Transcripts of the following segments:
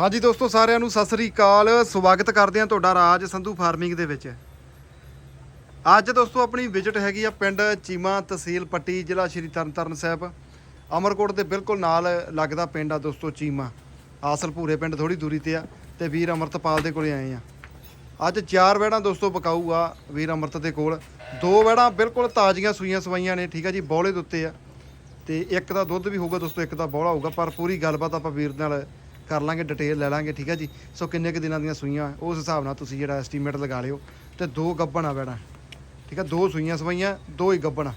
ਹਾਂਜੀ ਦੋਸਤੋ, ਸਾਰਿਆਂ ਨੂੰ ਸਤਿ ਸ੍ਰੀ ਅਕਾਲ। ਸਵਾਗਤ ਕਰਦੇ ਹਾਂ ਤੁਹਾਡਾ ਰਾਜ ਸੰਧੂ ਫਾਰਮਿੰਗ ਦੇ ਵਿੱਚ। ਅੱਜ ਦੋਸਤੋ, ਆਪਣੀ ਵਿਜ਼ਿਟ ਹੈਗੀ ਆ ਪਿੰਡ ਚੀਮਾ ਤਹਿਸੀਲ ਪੱਟੀ, ਜ਼ਿਲ੍ਹਾ ਸ਼੍ਰੀ ਤਰਨਤਾਰਨ ਸਾਹਿਬ। ਅਮਰਕੋਟ ਦੇ ਬਿਲਕੁਲ ਨਾਲ ਲੱਗਦਾ ਪਿੰਡ ਆ ਦੋਸਤੋ, ਚੀਮਾ। ਆਸਲ ਭੂਰੇ ਪਿੰਡ ਥੋੜੀ ਦੂਰੀ ਤੇ ਆ ਤੇ ਵੀਰ ਅਮਰਤਪਾਲ ਦੇ ਕੋਲੇ ਆਏ ਆ। ਅੱਜ ਚਾਰ ਵੈੜਾਂ ਦੋਸਤੋ ਬਕਾਊ ਆ ਵੀਰ ਅਮਰਤ ਦੇ ਕੋਲ। ਦੋ ਵੈੜਾਂ ਬਿਲਕੁਲ ਤਾਜ਼ੀਆਂ ਸੂਈਆਂ ਸਵਾਈਆਂ ਨੇ, ਠੀਕ ਆ ਜੀ, ਬੌਲੇ ਦੇ ਉੱਤੇ ਆ। ਤੇ ਇੱਕ ਦਾ ਦੁੱਧ ਵੀ ਹੋਊਗਾ ਦੋਸਤੋ, ਇੱਕ ਦਾ ਬੌਲਾ ਹੋਊਗਾ, ਪਰ ਪੂਰੀ ਗੱਲਬਾਤ ਆਪਾਂ ਵੀਰ ਨਾਲ ਕਰ ਲਾਂਗੇ ਡਿਟੇਲ ਲੈ ਲਾਂਗੇ, ਠੀਕ ਹੈ ਜੀ? ਸੋ ਕਿੰਨੇ ਕੁ ਦਿਨਾਂ ਦੀਆਂ ਸੂਈਆਂ? ਉਸ ਹਿਸਾਬ ਨਾਲ ਤੁਸੀਂ ਜਿਹੜਾ ਐਸਟੀਮੇਟ ਲਗਾ ਲਿਓ ਤੇ ਦੋ ਗੱਬਣ ਆ ਵੈੜਾਂ ਠੀਕ ਆ ਦੋ ਸੂਈਆਂ ਸਵਾਈਆਂ, ਦੋ ਹੀ ਗੱਬਣ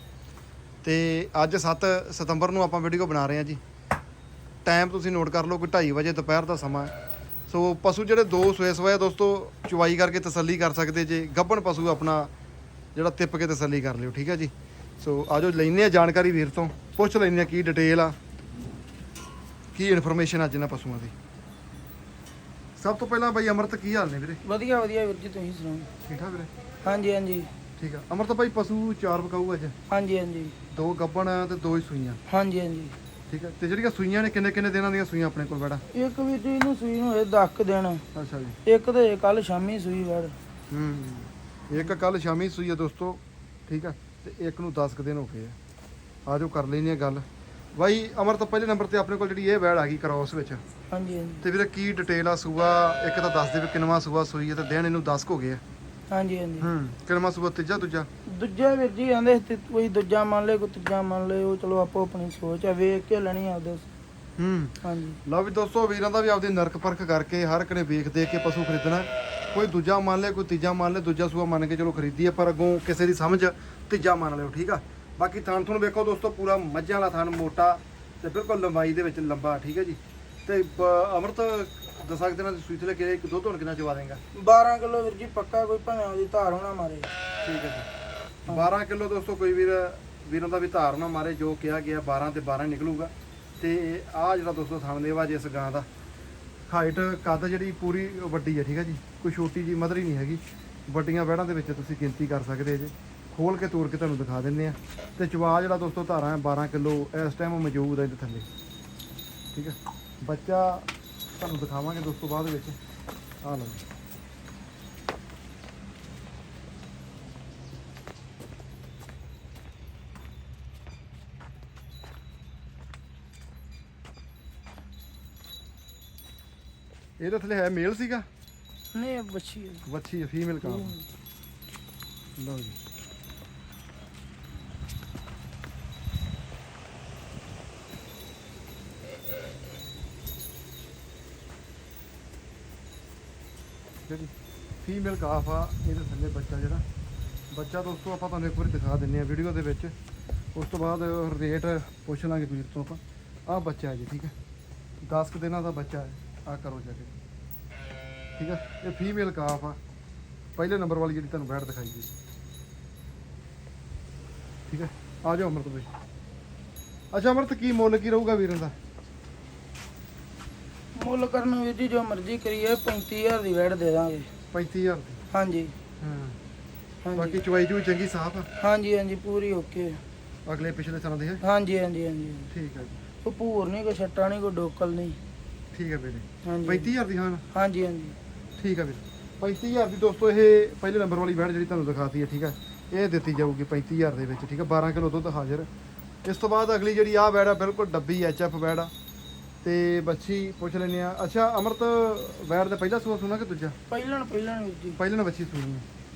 ਤੇ ਅੱਜ 7 ਸਤੰਬਰ ਨੂੰ ਆਪਾਂ ਵੀਡੀਓ ਬਣਾ ਰਹੇ ਹਾਂ ਜੀ। ਟਾਈਮ ਤੁਸੀਂ ਨੋਟ ਕਰ ਲਓ ਕਿ 2:30 ਵਜੇ ਦੁਪਹਿਰ ਦਾ ਸਮਾਂ ਸੋ ਪਸ਼ੂ ਜਿਹੜੇ ਦੋ ਸੋਏ ਸਵਾਏ ਦੋਸਤੋ ਚੁਵਾਈ ਕਰਕੇ ਤਸੱਲੀ ਕਰ ਸਕਦੇ ਜੇ। ਗੱਬਣ ਪਸ਼ੂ ਆਪਣਾ ਜਿਹੜਾ ਤਿੱਪ ਕੇ ਤਸੱਲੀ ਕਰ ਲਿਓ, ਠੀਕ ਹੈ ਜੀ? ਸੋ ਆਜੋ ਲੈਨੇ ਆ ਜਾਣਕਾਰੀ ਵੀਰ ਤੋਂ। ਪੁੱਛ ਲੈਨੇ ਆ ਕੀ ਡਿਟੇਲ ਆ। ਕੀ ਇਨਫੋਰਮੇਸ਼ਨ ਅੱਜ ਇਹਨਾਂ ਪਸ਼ੂਆਂ ਦੀ। ਸਭ ਤੋਂ ਪਹਿਲਾਂ ਬਾਈ ਅਮਰਤ ਕੀ ਹਾਲ ਨੇ ਵੀਰੇ? ਵਧੀਆ ਵਧੀਆ ਵੀਰ ਜੀ ਤੁਸੀਂ ਸੁਣਾਓ? ਠੀਕ ਠਾਕ ਵੀਰੇ? ਹਾਂਜੀ ਹਾਂਜੀ। ਠੀਕ ਆ। ਅਮਰਤ ਬਾਈ ਪਸ਼ੂ ਚਾਰ ਪਕਾਊ ਅੱਜ? ਹਾਂਜੀ ਹਾਂਜੀ। ਦੋ ਗੱਬਣ ਤੇ ਦੋ ਹੀ ਸੂਈਆਂ। ਹਾਂਜੀ ਹਾਂਜੀ। ਠੀਕ ਹੈ ਤੇ ਜਿਹੜੀਆਂ ਸੂਈਆਂ ਨੇ ਕਿੰਨੇ ਕਿੰਨੇ ਦਿਨਾਂ ਦੀਆਂ ਸੂਈਆਂ ਆਪਣੇ ਕੋਲ ਬੈੜਾ ਇੱਕ ਵੀਰ ਜੀ ਨੂੰ ਸੂਈ ਨੂੰ ਹੋਏ 10 ਦਿਨ। ਅੱਛਾ ਜੀ। ਇੱਕ ਤੇ ਕੱਲ ਸ਼ਾਮੀ ਸੂਈ ਵੜ ਹੂੰ। ਇੱਕ ਕੱਲ ਸ਼ਾਮੀ ਸੂਈ ਆ ਦੋਸਤੋ। ਠੀਕ ਆ। ਤੇ ਇੱਕ ਨੂੰ 10 ਕੁ ਦਿਨ ਹੋ ਗਏ ਆ। ਆਜੋ ਕਰ ਲੈਨੇ ਆ ਗੱਲ। ਬਾਈ ਅਮਰ ਤੋਂ ਪਹਿਲੇ ਨੰਬਰ ਤੇ ਆਪਣੇ ਕੋਲ ਜਿਹੜੀ ਇਹ ਵੈੜ ਆ ਗਈ ਕ੍ਰੋਸ ਵਿੱਚ। ਹਾਂਜੀ ਹਾਂਜੀ। ਤੇ ਵੀਰੇ ਕੀ ਡਿਟੇਲ ਆ ਸੂਆ? ਇੱਕ ਤਾਂ ਦੱਸ ਦੇ ਵੀ ਕਿੰਨਵਾਂ ਸੂਆ ਸੂਈ ਹੈ ਤੇ ਦਿਨ ਇਹਨੂੰ 10 ਹੋ ਗਏ ਆ। ਹਾਂਜੀ ਹਾਂਜੀ। ਹੂੰ ਕਿੰਨਵਾਂ ਸੂਆ ਤੀਜਾ ਦੂਜਾ? ਦੂਜਾ ਵੀਰ ਜੀ ਆਂਦੇ ਤੇ ਕੋਈ ਦੂਜਾ ਮੰਨ ਲੈ ਕੋਈ ਤੀਜਾ ਮੰਨ ਲੈ ਉਹ ਚਲੋ ਆਪੋ ਆਪਣੀ ਸੋਚ ਆ ਵੇਖ ਕੇ ਲੈਣੀ ਆਪਦੇ ਹੂੰ। ਹਾਂਜੀ। ਲਓ ਵੀ ਦੋਸਤੋ ਵੀਰਾਂ ਦਾ ਵੀ ਆਪਦੀ ਨਰਕ ਪਰਖ ਕਰਕੇ ਹਰ ਇੱਕ ਨੇ ਵੇਖ ਦੇਖ ਕੇ ਪਸ਼ੂ ਖਰੀਦਣਾ। ਕੋਈ ਦੂਜਾ ਮੰਨ ਲੈ ਕੋਈ ਤੀਜਾ ਮੰਨ ਲੈ ਦੂਜਾ ਸੂਆ ਮੰਨ ਕੇ ਚਲੋ ਖਰੀਦੀ ਆ ਪਰ ਅੱਗੋਂ ਕਿਸੇ ਦੀ ਸਮਝ ਤੀਜਾ ਮੰਨ ਲਿਓ ਠੀਕ ਆ? ਬਾਕੀ ਥਣ ਤੁਹਾਨੂੰ ਵੇਖੋ ਦੋਸਤੋ ਪੂਰਾ ਮੱਝਾਂ ਵਾਲਾ ਥਣ ਮੋਟਾ ਤੇ ਬਿਲਕੁਲ ਲੰਬਾਈ ਦੇ ਵਿੱਚ ਲੰਬਾ ਠੀਕ ਹੈ ਜੀ? ਤੇ ਅਮਰਤ ਦਸਾਕ ਦਿਨਾਂ ਦੀ ਸੂਈ ਥਲੇ ਕਿਹੜੇ ਦੁੱਧ ਹੁਣ ਕਿੰਨਾ ਚਵਾ ਦੇਗਾ? 12 ਕਿਲੋ ਵੀਰ ਜੀ ਪੱਕਾ ਕੋਈ ਭਾਵੇਂ ਉਹਦੀ ਧਾਰ ਹੋਣਾ ਮਾਰੇ। ਠੀਕ ਹੈ ਜੀ। 12 ਕਿਲੋ ਦੋਸਤੋ ਕੋਈ ਵੀਰ ਵੀਰਾਂ ਦਾ ਵੀ ਧਾਰ ਨਾ ਮਾਰੇ ਜੋ ਕਿਹਾ ਗਿਆ 12 ਤੇ 12 ਨਿਕਲੂਗਾ। ਤੇ ਆ ਜਿਹੜਾ ਦੋਸਤੋ ਥਣ ਦੇਵਾ ਜਿਸ ਗਾਂ ਦਾ ਹਾਈਟ ਕੱਦ ਜਿਹੜੀ ਪੂਰੀ ਵੱਡੀ ਹੈ ਠੀਕ ਹੈ ਜੀ? ਕੋਈ ਛੋਟੀ ਜੀ ਮਦਰ ਹੀ ਨਹੀਂ ਹੈਗੀ। ਵੱਡੀਆਂ ਵਹਿੜਾਂ ਦੇ ਵਿੱਚ ਤੁਸੀਂ ਗਿਣਤੀ ਕਰ ਸਕਦੇ ਜੇ। ਖੋਲ ਕੇ ਤੋੜ ਕੇ ਤੁਹਾਨੂੰ ਦਿਖਾ ਦਿੰਦੇ ਆ ਤੇ ਚਵਾ ਜਿਹੜਾ ਦੋਸਤੋ ਧਾਰਾਂ ਹੈ 12 ਕਿਲੋ ਇਸ ਟਾਈਮ ਮੌਜੂਦ ਹੈ ਇਹਦੇ ਥੱਲੇ। ਠੀਕ ਹੈ? ਬੱਚਾ ਤੁਹਾਨੂੰ ਦਿਖਾਵਾਂਗੇ ਦੋਸਤੋ ਬਾਅਦ ਵਿੱਚ। ਆ ਲਓ। ਇਹਦੇ ਥੱਲੇ ਹੈ ਮੇਲ ਸੀਗਾ? ਨਹੀਂ ਬੱਚੀ ਹੈ। ਹੈ ਫੀਮੇਲ ਕਾਂ। ਲਓ ਜੀ ਜਿਹੜੀ ਫੀਮੇਲ ਕਾਫ ਆ, ਇਹਦੇ ਥੱਲੇ ਬੱਚਾ ਜਿਹੜਾ। ਬੱਚਾ ਦੋਸਤੋ ਆਪਾਂ ਤੁਹਾਨੂੰ ਇੱਕ ਵਾਰੀ ਦਿਖਾ ਦਿੰਨੇ ਆ ਵੀਡੀਓ ਦੇ ਵਿੱਚ। ਉਸ ਤੋਂ ਬਾਅਦ ਰੇਟ ਪੁੱਛ ਲਾਂਗੇ ਵੀਰ ਤੋਂ ਆਪਾਂ। ਆਹ ਬੱਚਾ ਹੈ ਜੀ, ਠੀਕ ਹੈ। 10 ਕੁ ਦਿਨਾਂ ਦਾ ਬੱਚਾ ਹੈ ਆ ਕਰੋ ਜਾ ਕੇ ਠੀਕ ਹੈ, ਇਹ ਫੀਮੇਲ ਕਾਫ ਆ। ਪਹਿਲੇ ਨੰਬਰ ਵਾਲੀ ਜਿਹੜੀ ਤੁਹਾਨੂੰ ਬੈਠ ਦਿਖਾਈ ਜੀ ਠੀਕ ਹੈ, ਆ ਜਾਓ ਅਮਰਤ ਭਾਈ ਅੱਛਾ, ਅਮਰਤ, ਕੀ ਮੁੱਲ ਕੀ ਰਹੂਗਾ ਵੀਰਾਂ ਦਾ? ਮੁੱਲ ਕਰਨ ਵੀਰ ਜੀ, ਜੋ ਮਰਜ਼ੀ ਕਰੀਏ 35000 ਦੀ ਵੈਟ ਦੇ ਦਾਂਗੇ। 35000 ਦੀ। ਹਾਂਜੀ। ਹਾਂ। ਹਾਂਜੀ। ਬਾਕੀ ਚਵਾਈ ਚੂਈ ਚੰਗੀ ਸਾਫ਼ ਆ। ਹਾਂਜੀ ਹਾਂਜੀ ਪੂਰੀ ਓਕੇ। ਅਗਲੇ ਪਿਛਲੇ ਸਾਲਾਂ ਦੀ ਹੈ? ਹਾਂਜੀ ਹਾਂਜੀ ਹਾਂਜੀ ਠੀਕ ਹੈ ਜੀ। ਉਹ ਭੂਰ ਨਹੀਂ ਕੋਈ ਛੱਟਾ ਨਹੀਂ ਕੋਈ ਡੋਕਲ ਨਹੀਂ। ਠੀਕ ਹੈ ਵੀਰੇ। ਹਾਂਜੀ। 35000 ਦੀ ਹਾਂ। ਹਾਂਜੀ ਹਾਂਜੀ। ਠੀਕ ਹੈ ਵੀਰੇ। 35000 ਦੀ ਦੋਸਤੋ ਇਹ ਪਹਿਲੇ ਨੰਬਰ ਵਾਲੀ ਬੈੜ ਜਿਹੜੀ ਤੁਹਾਨੂੰ ਦਿਖਾਤੀ ਹੈ ਠੀਕ ਹੈ ਇਹ ਦਿੱਤੀ ਜਾਊਗੀ 35000 ਦੇ ਵਿੱਚ ਠੀਕ ਹੈ 12 ਕਿਲੋ ਦੁੱਧ ਹਾਜ਼ਰ। ਇਸ ਤੋਂ ਬਾਅਦ ਅਗਲੀ ਜਿਹੜੀ ਆ ਬੈੜ ਆ ਬਿਲਕੁਲ ਡੱਬੀ ਐਚਐਫ ਬੈੜ ਆ। ਤੇ ਬੱਚੀ ਪੁੱਛ ਲੈਨੇ ਆ ਅੱਛਾ ਅਮਰਤ ਬੈੜ ਦਾ ਪਹਿਲਾ ਸੂਆ ਸੁਣਾ ਕਿ ਦੂਜਾ? ਪਹਿਲਣ ਪਹਿਲਣ ਵੀਰ ਜੀ। ਪਹਿਲੇ ਨਾਲ ਬੱਚੀ ਸੁਣੀ।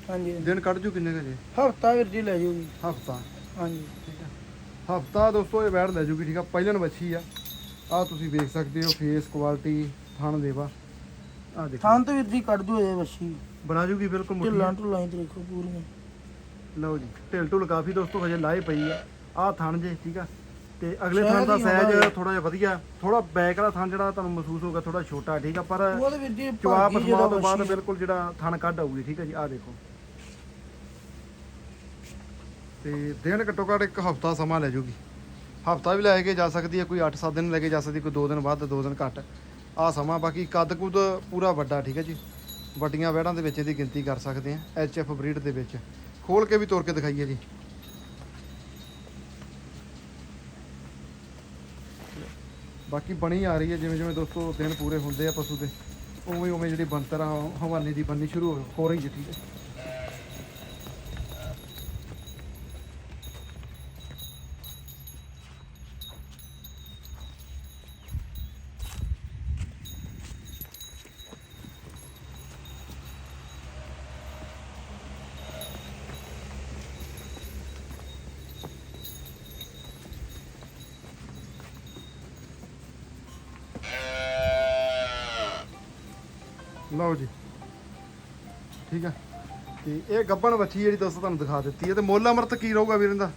ਹਾਂਜੀ ਦਿਨ ਕੱਢ ਜੂ ਕਿੰਨੇ ਕਜੇ ਹਫਤਾ ਵੀਰ ਜੀ ਲੈ ਜੂਗੀ ਹਫਤਾ। ਹਾਂਜੀ। ਠੀਕ ਹੈ ਹਫਤਾ ਦੋਸਤੋ ਇਹ ਬੈੜ ਲੈ ਜੂਗੀ ਠੀਕ ਆ। ਪਹਿਲੇ ਨਾਲ ਬੱਚੀ ਆ। ਆ ਤੁਸੀਂ ਵੇਖ ਸਕਦੇ ਹੋ ਫੇਸ ਕੁਆਲਿਟੀ ਥਣ ਦੇਵਾ। ਆ ਦੇਖੋ। ਥਾਂ ਤੇ ਵੀਰ ਜੀ ਕੱਢ ਦੂ ਇਹ ਵੱਛੀ ਬਣਾ ਜੂਗੀ ਬਿਲਕੁਲ ਮੁੱਠੀ ਢਿੱਲਾਂ ਢੁੱਲਾਂ ਹੀ ਦੇਖੋ ਪੂਰੀਆਂ। ਲਓ ਜੀ ਢਿਲ ਢੁਲ ਕਾਫੀ ਦੋਸਤੋ ਹਜੇ ਲਾਏ ਪਈ ਆ। ਆਹ ਥਣ ਜੇ ਠੀਕ ਆ। ਤੇ ਅਗਲੇ ਥਣ ਦਾ ਸਾਈਜ਼। ਥੋੜਾ ਜਿਹਾ ਵਧੀਆ। ਥੋੜਾ ਬੈਕ ਵਾਲਾ ਥਣ ਜਿਹੜਾ ਤੁਹਾਨੂੰ ਮਹਿਸੂਸ ਹੋਗਾ ਥੋੜਾ ਛੋਟਾ ਠੀਕ ਆ ਪਰ ਉਹ ਤੇ ਵੀਰ ਜੀ ਤੋਂ ਬਾਅਦ ਬਿਲਕੁਲ ਜਿਹੜਾ ਥਣ ਕੱਢ ਆਊਗੀ ਠੀਕ ਹੈ ਜੀ ਆਹ ਦੇਖੋ। ਤੇ ਦਿਨ ਘੱਟੋ ਘੱਟ ਇੱਕ ਹਫਤਾ ਸਮਾਂ ਲੈ ਜੂਗੀ। ਹਫਤਾ ਵੀ ਲੈ ਕੇ ਜਾ ਸਕਦੀ ਹੈ ਕੋਈ 8-7 ਦਿਨ ਲੈ ਕੇ ਜਾ ਸਕਦੀ ਕੋਈ 2 ਦਿਨ ਵੱਧ 2 ਦਿਨ ਘੱਟ। ਆਹ ਸਮਾਂ ਬਾਕੀ ਕੱਦ ਕੁਦ ਪੂਰਾ ਵੱਡਾ ਠੀਕ ਹੈ ਜੀ। ਵੱਡੀਆਂ ਵਹਿੜਾਂ ਦੇ ਵਿੱਚ ਇਹਦੀ ਗਿਣਤੀ ਕਰ ਸਕਦੇ ਆ ਐਚ ਐਫ ਬਰੀਡ ਦੇ ਵਿੱਚ। ਖੋਲ ਕੇ ਵੀ ਤੋੜ ਕੇ ਦਿਖਾਈਏ ਜੀ। ਬਾਕੀ ਬਣੀ ਆ ਰਹੀ ਹੈ, ਜਿਵੇਂ ਜਿਵੇਂ ਦੋਸਤੋ ਦਿਨ ਪੂਰੇ ਹੁੰਦੇ ਆ ਪਸ਼ੂ ਦੇ, ਉਵੇਂ ਉਵੇਂ ਜਿਹੜੀ ਬਣਤਰ ਆ ਹਵਾਨੇ ਦੀ ਬੰਨੀ ਸ਼ੁਰੂ ਹੋ- ਹੋ ਰਹੀ ਹੈ, ਠੀਕ ਹੈ। ਲਓ ਜੀ। ਠੀਕ ਆ। ਤੇ ਇਹ ਗੱਬਣ ਵੱਛੀ ਜਿਹੜੀ ਦੋਸਤੋ ਤੁਹਾਨੂੰ ਦਿਖਾ ਦਿੱਤੀ ਹੈ ਤੇ ਮੁੱਲ ਅਮਰਤ ਕੀ ਰਹੂਗਾ ਵੀਰ ਇਹਦਾ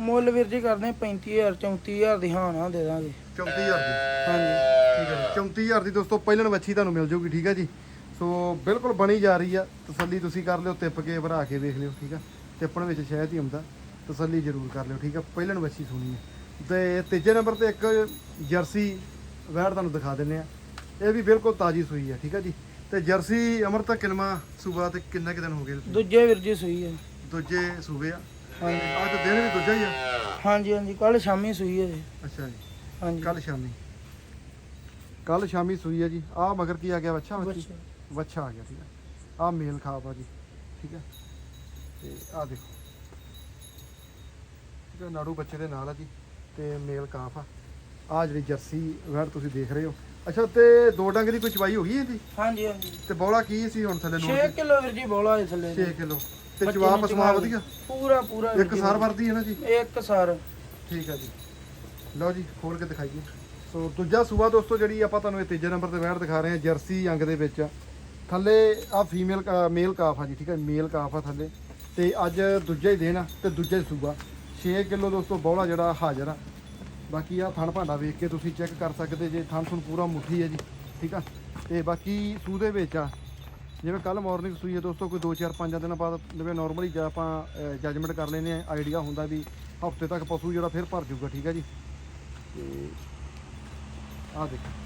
ਮੁੱਲ ਵੀਰ ਜੀ ਕਰਦੇ 35000 34000 ਦੀ ਹਾਂ ਨਾ ਦੇ ਦਾਂਗੇ। 34000 ਦੀ। ਹਾਂਜੀ। ਠੀਕ ਹੈ ਜੀ। 34000 ਦੀ ਦੋਸਤੋ ਪਹਿਲਣ ਵੱਛੀ ਤੁਹਾਨੂੰ ਮਿਲ ਜਾਊਗੀ ਠੀਕ ਹੈ ਜੀ। ਸੋ ਬਿਲਕੁਲ ਬਣੀ ਜਾ ਰਹੀ ਆ। ਤਸੱਲੀ ਤੁਸੀਂ ਕਰ ਲਿਓ ਤਿੱਪ ਕੇ ਭਰਾ ਕੇ ਵੇਖ ਲਿਓ ਠੀਕ ਆ। ਤਿੱਪਣ ਵਿੱਚ ਸ਼ਾਇਦ ਹੀ ਆਉਂਦਾ। ਤਸੱਲੀ ਜ਼ਰੂਰ ਕਰ ਲਿਓ ਠੀਕ ਆ। ਪਹਿਲਣ ਵੱਛੀ ਸੁਣੀ ਹੈ ਤੇ ਤੀਜੇ ਨੰਬਰ ਤੇ ਇੱਕ ਜਰਸੀ ਵੈੜ ਤੁਹਾਨੂੰ ਦਿਖਾ ਦਿੰਨੇ ਆ। ਇਹ ਵੀ ਬਿਲਕੁਲ ਤਾਜੀ ਸੂਈ ਹੈ ਠੀਕ ਆ ਜੀ। ਤੇ ਜਰਸੀ ਅਮਰਤਾ ਕਿਲਮਾ ਸੂਬਾ ਤੇ ਕਿੰਨਾ ਕੁ ਦਿਨ ਹੋ ਗਏ? ਦੂਜੇ ਵੀਰ ਜੀ ਸੂਈ ਹੈ। ਦੂਜੇ ਸੂਬੇ ਆ। ਹਾਂਜੀ। ਅੱਜ ਦਿਨ ਵੀ ਦੂਜਾ ਹੀ ਆ। ਹਾਂਜੀ ਹਾਂਜੀ। ਕੱਲ ਸ਼ਾਮੀ ਸੂਈ ਹੈ ਜੀ। ਅੱਛਾ ਜੀ। ਹਾਂਜੀ। ਕੱਲ ਸ਼ਾਮੀ। ਕੱਲ ਸ਼ਾਮੀ ਸੂਈ ਹੈ ਜੀ। ਆ ਮਗਰ ਕੀ ਆ ਗਿਆ ਬੱਚਾ ਬੱਚੀ ਬੱਚਾ। ਵੱਛਾ ਆ ਗਿਆ ਠੀਕ ਹੈ ਆ ਮੇਲ ਖਾਪ ਆ ਜੀ ਠੀਕ ਹੈ ਤੇ ਆ ਦੇਖੋ। ਠੀਕ ਨਾੜੂ ਬੱਚੇ ਦੇ ਨਾਲ ਆ ਜੀ ਤੇ ਮੇਲ ਕਾਫ ਆ। ਆ ਜਿਹੜੀ ਜਰਸੀ ਵੈੜ ਤੁਸੀਂ ਦੇਖ ਰਹੇ ਹੋ ਅੱਛਾ ਤੇ ਦੋ ਡੰਗ ਦੀ ਕੋਈ ਚਵਾਈ ਹੋ ਗਈ ਇਹਦੀ? ਹਾਂਜੀ ਹਾਂਜੀ। ਤੇ ਬੌਲਾ ਕੀ ਸੀ ਹੁਣ ਥੱਲੇ 6 ਨੋਟ ਕਿਲੋ ਵੀਰ ਜੀ ਬੋਲਾ ਹੈ ਥੱਲੇ 6 ਕਿਲੋ। ਤੇ ਬੱਚੇ ਜਵਾਬ ਨੂੰ ਪਸਮਾ ਵਧੀਆ? ਪੂਰਾ ਪੂਰਾ ਵੀਰ ਇੱਕ ਜੀ। ਸਾਰ ਵਰਦੀ ਹੈ ਨਾ ਜੀ? ਇੱਕ ਸਾਰ। ਠੀਕ ਆ ਜੀ। ਲਓ ਜੀ ਖੋਲ ਕੇ ਦਿਖਾਈਏ। ਸੋ ਦੂਜਾ ਸੂਆ ਦੋਸਤੋ ਜਿਹੜੀ ਆਪਾਂ ਤੁਹਾਨੂੰ ਇਹ ਤੀਜੇ ਨੰਬਰ ਤੇ ਵੈੜ ਦਿਖਾ ਰਹੇ ਹਾਂ ਜਰਸੀ ਅੰਗ ਦੇ ਵਿੱਚ। ਆ। ਥੱਲੇ ਆ ਫੀਮੇਲ ਮੇਲ ਕਾਫ ਆ ਜੀ ਠੀਕ ਹੈ ਮੇਲ ਕਾਫ ਆ ਥੱਲੇ। ਤੇ ਅੱਜ ਦੂਜਾ ਹੀ ਦਿਨ ਆ ਤੇ ਦੂਜਾ ਹੀ ਸੂਆ। 6 ਕਿਲੋ ਦੋਸਤੋ ਬੌਲਾ ਜਿਹੜਾ ਹਾਜ਼ਰ ਆ। ਬਾਕੀ ਆ ਥਣ ਭਾਂਡਾ ਵੇਖ ਕੇ ਤੁਸੀਂ ਚੈੱਕ ਕਰ ਸਕਦੇ ਜੇ ਥਣ ਥਣ ਪੂਰਾ ਮੁੱਠੀ ਹੈ ਜੀ, ਠੀਕ ਆ? ਤੇ ਬਾਕੀ ਸੂ ਦੇ ਵਿੱਚ ਆ, ਜਿਵੇਂ ਕੱਲ ਮਾਰਨਿੰਗ ਸੂਈ ਹੈ ਦੋਸਤੋ, ਕੋਈ 2-4 5 ਦਿਨਾਂ ਬਾਅਦ ਜਿਵੇਂ ਨਾਰਮਲੀ ਜੇ ਆਪਾਂ ਜੱਜਮੈਂਟ ਕਰ ਲੈਨੇ ਆ ਆਈਡੀਆ ਹੁੰਦਾ ਵੀ ਹਫ਼ਤੇ ਤੱਕ ਪਸ਼ੂ ਜਿਹੜਾ ਫਿਰ ਭਰ ਜਾਊਗਾ, ਠੀਕ ਆ ਜੀ? ਤੇ ਆ ਦੇਖੋ।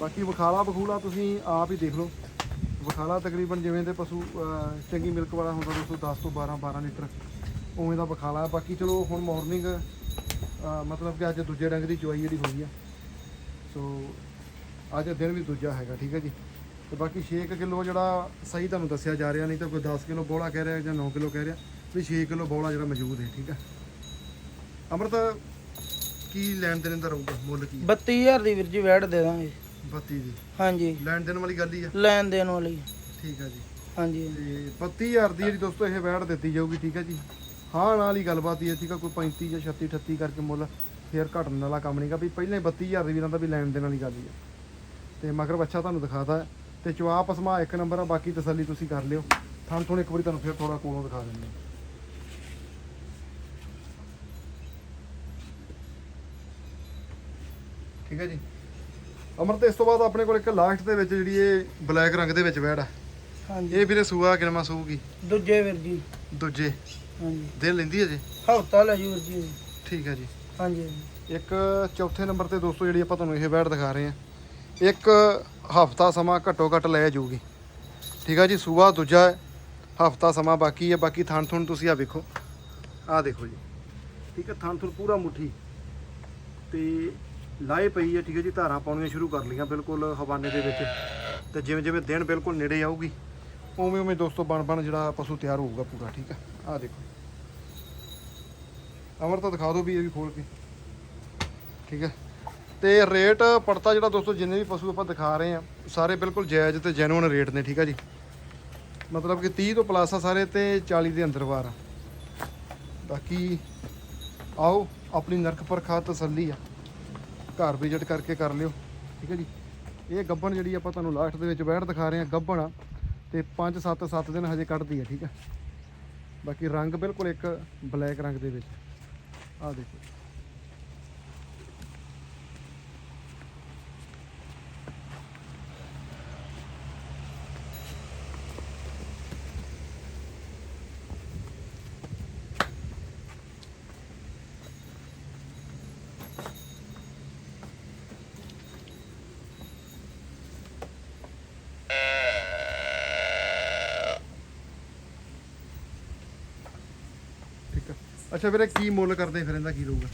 ਬਾਕੀ ਵਿਖਾਲਾ ਬਖੂਲਾ ਤੁਸੀਂ ਆਪ ਹੀ ਦੇਖ ਲਓ। ਵਿਖਾਲਾ ਤਕਰੀਬਨ ਜਿਵੇਂ ਦੇ ਪਸ਼ੂ ਚੰਗੀ ਮਿਲਕ ਵਾਲਾ ਹੁੰਦਾ ਦੋਸਤੋ 10 ਤੋਂ 12 12 ਲੀਟਰ, ਉਵੇਂ ਦਾ ਵਿਖਾਲਾ ਬਾਕੀ ਚਲੋ ਹੁਣ ਮਾਰਨਿੰਗ ਮਤਲਬ ਕਿ ਅੱਜ ਦੂਜੇ ਰੰਗ ਦੀ ਚੁਆਈ ਜਿਹੜੀ ਹੋਈ ਆ। ਸੋ ਅੱਜ ਦਿਨ ਵੀ ਦੂਜਾ ਹੈਗਾ ਠੀਕ ਹੈ ਜੀ। ਤੇ ਬਾਕੀ 6 ਕਿਲੋ ਜਿਹੜਾ ਸਹੀ ਤੁਹਾਨੂੰ ਦੱਸਿਆ ਜਾ ਰਿਹਾ ਨਹੀਂ ਤਾਂ ਕੋਈ 10 ਕਿਲੋ ਬੋਲਾ ਕਹਿ ਰਿਹਾ ਜਾਂ 9 ਕਿਲੋ ਕਹਿ ਰਿਹਾ ਵੀ 6 ਕਿਲੋ ਬੋਲਾ ਜਿਹੜਾ ਮੌਜੂਦ ਹੈ ਠੀਕ ਹੈ। ਅਮਰਤ ਕੀ ਲੈਣ ਦੇਣ ਦਾ ਰਹੂਗਾ? ਮੁੱਲ ਕੀ 32000 ਦੀ ਵੀਰ ਜੀ ਵੈੜ ਦੇ ਦਾਂਗੇ। 32 ਦੀ? ਹਾਂਜੀ। ਲੈਣ ਦੇਣ ਵਾਲੀ ਗੱਲ ਹੀ ਆ? ਲੈਣ ਦੇਣ ਵਾਲੀ। ਠੀਕ ਹੈ ਜੀ। ਹਾਂਜੀ। ਤੇ 32000 ਦੀ ਜਿਹੜੀ ਦੋਸਤੋ ਇਹ ਵੈੜ ਦਿੱਤੀ ਜਾਊਗੀ ਠੀਕ ਹੈ ਜੀ। ਹਾਂ ਨਾਲ ਹੀ ਗੱਲਬਾਤ ਹੀ ਹੈ ਠੀਕ ਕੋਈ 35 ਜਾਂ 36 38 ਕਰਕੇ ਮੁੱਲ ਫੇਰ ਘਟਣ ਵਾਲਾ ਕੰਮ ਨਹੀਂਗਾ ਵੀ ਪਹਿਲਾਂ ਹੀ 32000 ਦੀ ਵੀਰਾਂ ਦਾ ਵੀ ਲੈਣ ਦੇਣ ਵਾਲੀ ਗੱਲ ਹੀ ਹੈ ਤੇ ਮਗਰ ਬੱਚਾ ਤੁਹਾਨੂੰ ਦਿਖਾਤਾ। ਤੇ ਚਵਾ ਪਸਮਾ ਇੱਕ ਨੰਬਰ ਆ ਬਾਕੀ ਤਸੱਲੀ ਤੁਸੀਂ ਕਰ ਲਿਓ। ਥਣ ਥਣ ਇੱਕ ਵਾਰੀ ਤੁਹਾਨੂੰ ਫੇਰ ਥੋੜਾ ਕੋਲੋਂ ਦਿਖਾ ਦਿੰਦੇ ਹਾਂ। ਠੀਕ ਹੈ ਜੀ। ਅਮਰ ਤੇ ਇਸ ਤੋਂ ਬਾਅਦ ਆਪਣੇ ਕੋਲ ਇੱਕ ਲਾਸਟ ਦੇ ਵਿੱਚ ਜਿਹੜੀ ਇਹ ਬਲੈਕ ਰੰਗ ਦੇ ਵਿੱਚ ਵੈੜ ਆ। ਹਾਂਜੀ। ਇਹ ਵੀਰੇ ਸੂਆ ਕਿਨਮਾ ਸੂਗੀ ਦੂਜੇ ਵੀਰ ਜੀ। ਦੂਜੇ। ਹਾਂਜੀ। ਦਿਨ ਲੈਂਦੀ ਹੈ ਜੀ? ਹਫਤਾ ਲੈ ਜੀ ਵੀਰ ਜੀ ਠੀਕ ਹੈ ਜੀ। ਹਾਂਜੀ ਹਾਂਜੀ। ਇੱਕ ਚੌਥੇ ਨੰਬਰ ਤੇ ਦੋਸਤੋ ਜਿਹੜੀ ਆਪਾਂ ਤੁਹਾਨੂੰ ਇਹ ਵੈੜ ਦਿਖਾ ਰਹੇ ਹਾਂ ਇੱਕ ਹਫਤਾ ਸਮਾਂ ਘੱਟੋ ਘੱਟ ਲੈ ਜਾਊਗੀ। ਠੀਕ ਹੈ ਜੀ ਸੂਆ ਦੂਜਾ ਹਫਤਾ ਸਮਾਂ ਬਾਕੀ ਹੈ ਬਾਕੀ ਥਣ ਥਣ ਤੁਸੀਂ ਆ ਵੇਖੋ। ਆ ਦੇਖੋ ਜੀ। ਠੀਕ ਹੈ ਥਣ ਥਣ ਪੂਰਾ ਮੁੱਠੀ। ਤੇ ਲਾਏ ਪਈ ਹੈ ਠੀਕ ਹੈ ਜੀ ਧਾਰਾਂ ਪਾਉਣੀਆਂ ਸ਼ੁਰੂ ਕਰ ਲਈਆਂ ਬਿਲਕੁਲ ਹਵਾਨੇ ਦੇ ਵਿੱਚ। ਤੇ ਜਿਵੇਂ ਜਿਵੇਂ ਦਿਨ ਬਿਲਕੁਲ ਨੇੜੇ ਆਊਗੀ ਉਵੇਂ ਉਵੇਂ ਦੋਸਤੋ ਬਣ ਬਣ ਜਿਹੜਾ ਪਸ਼ੂ ਤਿਆਰ ਹੋਊਗਾ ਪੂਰਾ, ਠੀਕ ਆ ਆ ਦੇਖੋ। ਅਮਰ ਤਾਂ ਦਿਖਾ ਦਿਓ ਵੀ ਇਹ ਵੀ ਖੋਲ ਕੇ। ਠੀਕ ਹੈ? ਤੇ ਰੇਟ ਪੜਤਾ ਜਿਹੜਾ ਦੋਸਤੋ ਜਿੰਨੇ ਵੀ ਪਸ਼ੂ ਆਪਾਂ ਦਿਖਾ ਰਹੇ ਆ ਸਾਰੇ ਬਿਲਕੁਲ ਜਾਇਜ਼ ਤੇ ਜੈਨੂਇਨ ਰੇਟ ਨੇ, ਠੀਕ ਹੈ ਜੀ? ਮਤਲਬ ਕਿ 30 ਤੋਂ ਪਲੱਸ ਆ ਸਾਰੇ ਤੇ 40 ਦੇ ਅੰਦਰ ਵਾਰ ਆ। ਬਾਕੀ ਆਓ, ਆਪਣੀ ਨਰਕ ਪਰਖਾ ਤਸੱਲੀ ਆ। ਘਰ ਵਿਜ਼ਿਟ ਕਰਕੇ ਕਰ ਲਿਓ, ਠੀਕ ਹੈ ਜੀ? ਇਹ ਗੱਬਣ ਜਿਹੜੀ ਆਪਾਂ ਤੁਹਾਨੂੰ ਲਾਸਟ ਦੇ ਵਿੱਚ ਬੈਠ ਦਿਖਾ ਰਹੇ ਆ ਗੱਬਣ ਆ। ਤੇ 5 7 7 ਦਿਨ ਹਜੇ ਕੱਢਦੀ ਹੈ ਠੀਕ ਹੈ ਬਾਕੀ ਰੰਗ ਬਿਲਕੁਲ ਇੱਕ ਬਲੈਕ ਰੰਗ ਦੇ ਵਿੱਚ। ਆ ਦੇਖੋ ਠੀਕ ਹੈ ਅੱਛਾ ਵੀਰੇ ਕੀ ਮੁੱਲ ਕਰਦੇ ਫਿਰ ਇਹਦਾ ਕੀ ਰਹੂਗਾ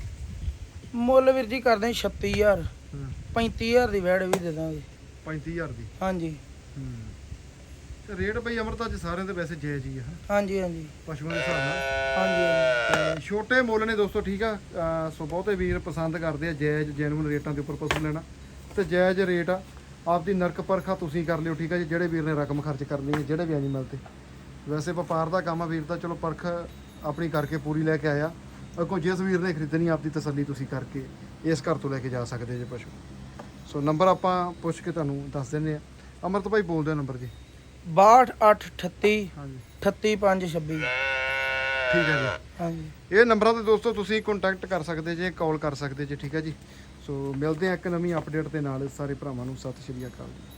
ਮੁੱਲ ਵੀਰ ਜੀ ਕਰਦੇ 36000 ਹੂੰ। 35000 ਦੀ ਵੈੜ ਵੀ ਦੇ ਦਾਂਗੇ। 35000 ਦੀ? ਹਾਂਜੀ। ਹੂੰ। ਤੇ ਰੇਟ ਬਈ ਅਮਰਤਾ ਜੀ ਸਾਰਿਆਂ ਦੇ ਵੈਸੇ ਜਾਇਜ਼ ਹੀ ਆ ਹਾਂਜੀ ਹਾਂਜੀ। ਪਸ਼ੂਆਂ ਦੇ ਹਿਸਾਬ ਨਾਲ। ਹਾਂਜੀ ਹਾਂਜੀ। ਤੇ ਛੋਟੇ ਮੁੱਲ ਨੇ ਦੋਸਤੋ ਠੀਕ ਆ? ਅਹ ਸੋ ਬਹੁਤੇ ਵੀਰ ਪਸੰਦ ਕਰਦੇ ਆ ਜਾਇਜ਼ ਜੈਨੂਨ ਰੇਟਾਂ ਦੇ ਉੱਪਰ ਪਸ਼ੂ ਲੈਣਾ। ਤੇ ਜਾਇਜ਼ ਰੇਟ ਆ ਆਪਦੀ ਨਰਕ ਪਰਖਾ ਤੁਸੀਂ ਕਰ ਲਿਓ ਠੀਕ ਆ ਜੀ? ਜਿਹੜੇ ਵੀਰ ਨੇ ਰਕਮ ਖਰਚ ਕਰਨੀ ਹੈ ਜਿਹੜੇ ਵੀ ਐਨੀਮਲ ਤੇ। ਵੈਸੇ ਵਪਾਰ ਦਾ ਕੰਮ ਆ ਵੀਰ ਦਾ ਚਲੋ ਪਰਖ ਆਪਣੀ ਕਰਕੇ ਪੂਰੀ ਲੈ ਕੇ ਆਇਆ। ਅੱਗੋਂ ਜਿਸ ਵੀਰ ਨੇ ਖਰੀਦਣੀ ਆਪਦੀ ਤਸੱਲੀ ਤੁਸੀਂ ਕਰਕੇ ਇਸ ਘਰ ਤੋਂ ਲੈ ਕੇ ਜਾ ਸਕਦੇ ਜੇ ਪਸ਼ੂ। ਸੋ ਨੰਬਰ ਆਪਾਂ ਪੁੱਛ ਕੇ ਤੁਹਾਨੂੰ ਦੱਸ ਦਿੰਦੇ ਆ ਅਮਰਤ ਭਾਈ ਬੋਲਦੇ ਨੰਬਰ ਜੀ। 6238 ਹਾਂਜੀ। 38526 ਠੀਕ ਹੈ ਜੀ। ਹਾਂਜੀ। ਇਹ ਨੰਬਰਾਂ ਤੇ ਦੋਸਤੋ ਤੁਸੀਂ ਕੰਟੈਕਟ ਕਰ ਸਕਦੇ ਜੇ ਕਾਲ ਕਰ ਸਕਦੇ ਜੇ ਠੀਕ ਹੈ ਜੀ। ਸੋ ਮਿਲਦੇ ਆ ਇੱਕ ਨਵੀਂ ਅਪਡੇਟ ਦੇ ਨਾਲ। ਸਾਰੇ ਭਰਾਵਾਂ ਨੂੰ ਸਤਿ ਸ਼੍ਰੀ ਅਕਾਲ ਜੀ।